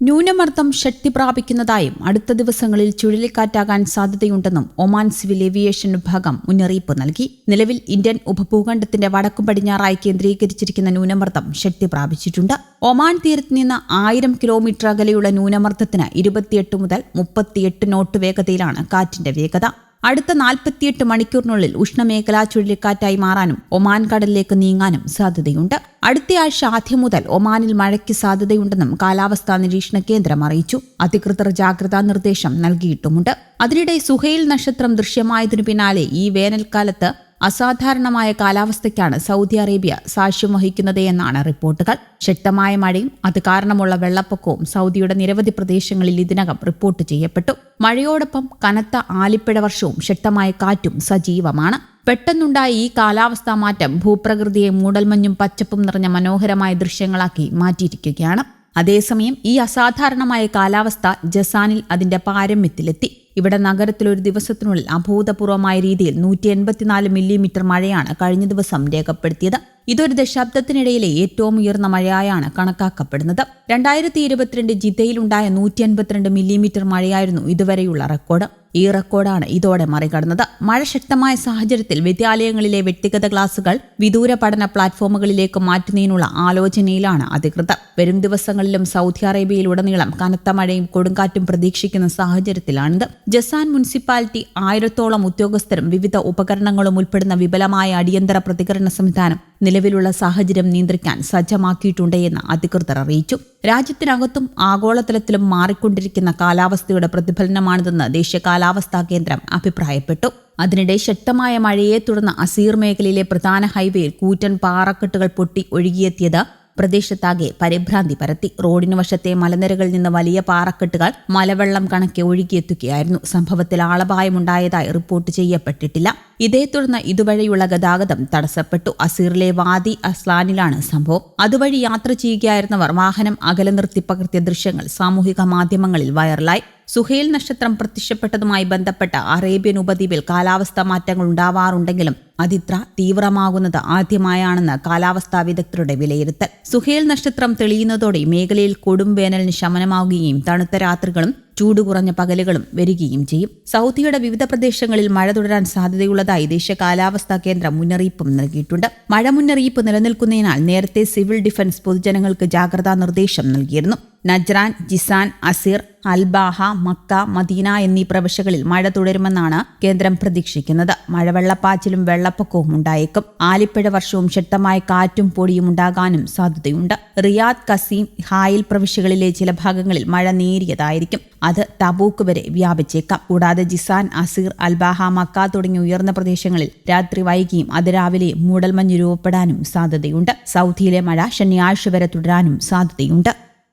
ന്യൂനമർദ്ദം ശക്തി പ്രാപിക്കുന്നതായും അടുത്ത ദിവസങ്ങളിൽ ചുഴലിക്കാറ്റാകാൻ സാധ്യതയുണ്ടെന്നും ഒമാൻ സിവിൽ ഏവിയേഷൻ വിഭാഗം മുന്നറിയിപ്പ് നൽകി. നിലവിൽ ഇന്ത്യൻ ഉപഭൂഖണ്ഡത്തിന്റെ വടക്കു പടിഞ്ഞാറായി കേന്ദ്രീകരിച്ചിരിക്കുന്ന ന്യൂനമർദ്ദം ശക്തി പ്രാപിച്ചിട്ടുണ്ട് ഒമാൻ തീരത്ത് നിന്ന് ആയിരം കിലോമീറ്റർ അകലെയുള്ള ന്യൂനമർദ്ദത്തിന് ഇരുപത്തിയെട്ട് മുതൽ മുപ്പത്തിയെട്ട് നോട്ട് വേഗതയിലാണ് കാറ്റിന്റെ വേഗത. അടുത്ത നാൽപ്പത്തിയെട്ട് മണിക്കൂറിനുള്ളിൽ ഉഷ്ണമേഖലാ ചുഴലിക്കാറ്റായി മാറാനും ഒമാൻ കടലിലേക്ക് നീങ്ങാനും സാധ്യതയുണ്ട്. അടുത്തയാഴ്ച ആദ്യം മുതൽ ഒമാനിൽ മഴയ്ക്ക് സാധ്യതയുണ്ടെന്നും കാലാവസ്ഥാ നിരീക്ഷണ കേന്ദ്രം അറിയിച്ചു. അധികൃതർ ജാഗ്രതാ നിർദ്ദേശം നൽകിയിട്ടുമുണ്ട്. അതിനിടെ സുഹൈൽ നക്ഷത്രം ദൃശ്യമായതിനു പിന്നാലെ ഈ വേനൽക്കാലത്ത് അസാധാരണമായ കാലാവസ്ഥയ്ക്കാണ് സൗദി അറേബ്യ സാക്ഷ്യം വഹിക്കുന്നത് എന്നാണ് റിപ്പോർട്ടുകൾ. ശക്തമായ മഴയും അത് കാരണമുള്ള വെള്ളപ്പൊക്കവും സൗദിയുടെ നിരവധി പ്രദേശങ്ങളിൽ ഇതിനകം റിപ്പോർട്ട് ചെയ്യപ്പെട്ടു. മഴയോടൊപ്പം കനത്ത ആലിപ്പഴ വർഷവും ശക്തമായ കാറ്റും സജീവമാണ്. പെട്ടെന്നുണ്ടായ ഈ കാലാവസ്ഥാ മാറ്റം ഭൂപ്രകൃതിയെ മൂടൽമഞ്ഞും പച്ചപ്പും നിറഞ്ഞ മനോഹരമായ ദൃശ്യങ്ങളാക്കി മാറ്റിയിരിക്കുകയാണ്. അതേസമയം ഈ അസാധാരണമായ കാലാവസ്ഥ ജസാനിൽ അതിന്റെ പാരമ്യത്തിലെത്തി. ഇവിടെ നഗരത്തിൽ ഒരു ദിവസത്തിനുള്ളിൽ അഭൂതപൂർവമായ രീതിയിൽ നൂറ്റി എൺപത്തിനാല് മില്ലിമീറ്റർ മഴയാണ് കഴിഞ്ഞ ദിവസം രേഖപ്പെടുത്തിയത്. ഇതൊരു ദശാബ്ദത്തിനിടയിലെ ഏറ്റവും ഉയർന്ന മഴയായാണ് കണക്കാക്കപ്പെടുന്നത്. രണ്ടായിരത്തി ഇരുപത്തിരണ്ട് ജിദ്ദയിലുണ്ടായ നൂറ്റി എൺപത്തിരണ്ട് മില്ലിമീറ്റർ മഴയായിരുന്നു ഇതുവരെയുള്ള റെക്കോർഡ്. ഈ റെക്കോർഡാണ് ഇതോടെ മറികടന്നത്. മഴ ശക്തമായ സാഹചര്യത്തിൽ വിദ്യാലയങ്ങളിലെ വ്യക്തിഗത ക്ലാസുകൾ വിദൂര പഠന പ്ലാറ്റ്ഫോമുകളിലേക്ക് മാറ്റുന്നതിനുള്ള ആലോചനയിലാണ് അധികൃതർ. വരും ദിവസങ്ങളിലും സൗദി അറേബ്യയിലുടനീളം കനത്ത മഴയും കൊടുങ്കാറ്റും പ്രതീക്ഷിക്കുന്ന സാഹചര്യത്തിലാണിത്. ജസാൻ മുനിസിപ്പാലിറ്റി ആയിരത്തോളം ഉദ്യോഗസ്ഥരും വിവിധ ഉപകരണങ്ങളും ഉൾപ്പെടുന്ന വിപുലമായ അടിയന്തര പ്രതികരണ സംവിധാനം നിലവിലുള്ള സാഹചര്യം നിയന്ത്രിക്കാൻ സജ്ജമാക്കിയിട്ടുണ്ട് എന്ന് അധികൃതർ അറിയിച്ചു. രാജ്യത്തിനകത്തും ആഗോളതലത്തിലും മാറിക്കൊണ്ടിരിക്കുന്ന കാലാവസ്ഥയുടെ പ്രതിഫലനമാണിതെന്ന് ദേശീയ കാലാവസ്ഥാ കേന്ദ്രം അഭിപ്രായപ്പെട്ടു. അതിനിടെ ശക്തമായ മഴയെ തുടർന്ന് അസീർ മേഖലയിലെ പ്രധാന ഹൈവേയിൽ കൂറ്റൻ പാറക്കെട്ടുകൾ പൊട്ടി ഒഴുകിയെത്തിയത് പ്രദേശത്താകെ പരിഭ്രാന്തി പരത്തി. റോഡിനു വശത്തെ മലനിരകളിൽ നിന്ന് വലിയ പാറക്കെട്ടുകൾ മലവെള്ളം കണക്കെ ഒഴുകിയെത്തുകയായിരുന്നു. സംഭവത്തിൽ ആളപായമുണ്ടായതായി റിപ്പോർട്ട് ചെയ്യപ്പെട്ടിട്ടില്ല. ഇതേ തുടർന്ന് ഇതുവഴിയുള്ള ഗതാഗതം തടസ്സപ്പെട്ടു. അസീറിലെ വാദി അസ്ലാനിലാണ് സംഭവം. അതുവഴി യാത്ര ചെയ്യുകയായിരുന്നവർ വാഹനം അകലെ നിർത്തി പകർത്തിയ ദൃശ്യങ്ങൾ സാമൂഹിക മാധ്യമങ്ങളിൽ വൈറലായി. സുഹേൽ നക്ഷത്രം പ്രത്യക്ഷപ്പെട്ടതുമായി ബന്ധപ്പെട്ട അറേബ്യൻ ഉപദ്വീപിൽ കാലാവസ്ഥാ മാറ്റങ്ങൾ ഉണ്ടാവാറുണ്ടെങ്കിലും അതിത്ര തീവ്രമാകുന്നത് ആദ്യമായാണെന്ന് കാലാവസ്ഥാ വിദഗ്ധരുടെ വിലയിരുത്തൽ. സുഹേൽ നക്ഷത്രം തെളിയുന്നതോടെ മേഖലയിൽ കൊടും വേനലിന് ശമനമാവുകയും തണുത്ത രാത്രികളും ചൂട് കുറഞ്ഞ പകലുകളും വരികയും ചെയ്യും. സൗദിയുടെ വിവിധ പ്രദേശങ്ങളിൽ മഴ തുടരാൻ സാധ്യതയുള്ളതായി ദേശീയ കാലാവസ്ഥാ കേന്ദ്രം മുന്നറിയിപ്പും നൽകിയിട്ടുണ്ട്. മഴ മുന്നറിയിപ്പ് നിലനിൽക്കുന്നതിനാൽ നേരത്തെ സിവിൽ ഡിഫൻസ് പൊതുജനങ്ങൾക്ക് ജാഗ്രതാ നിർദ്ദേശം നൽകിയിരുന്നു. Najran Jizan Asir Al Baha Mecca Medina എന്നീ പ്രവിശ്യകളിൽ മഴ തുടരുമെന്നാണ് കേന്ദ്രം പ്രതീക്ഷിക്കുന്നത്. മഴവെള്ളപ്പാച്ചിലും വെള്ളപ്പൊക്കവും ഉണ്ടായേക്കും. ആലിപ്പഴ വർഷവും ശക്തമായ കാറ്റും പൊടിയും ഉണ്ടാകാനും സാധ്യതയുണ്ട്. റിയാദ് കസീം ഹായിൽ പ്രവിശ്യകളിലെ ചില ഭാഗങ്ങളിൽ മഴ നേരിയതായിരിക്കും. അത് തബൂക്ക് വരെ വ്യാപിച്ചേക്കാം. കൂടാതെ ജിസാൻ അസീർ അൽബാഹ മക്ക തുടങ്ങിയ ഉയർന്ന പ്രദേശങ്ങളിൽ രാത്രി വൈകിയും അതിരാവിലെ മൂടൽമഞ്ഞ് രൂപപ്പെടാനും സാധ്യതയുണ്ട്. സൗദിയിലെ മഴ ശനിയാഴ്ച വരെ തുടരാനും സാധ്യതയുണ്ട്.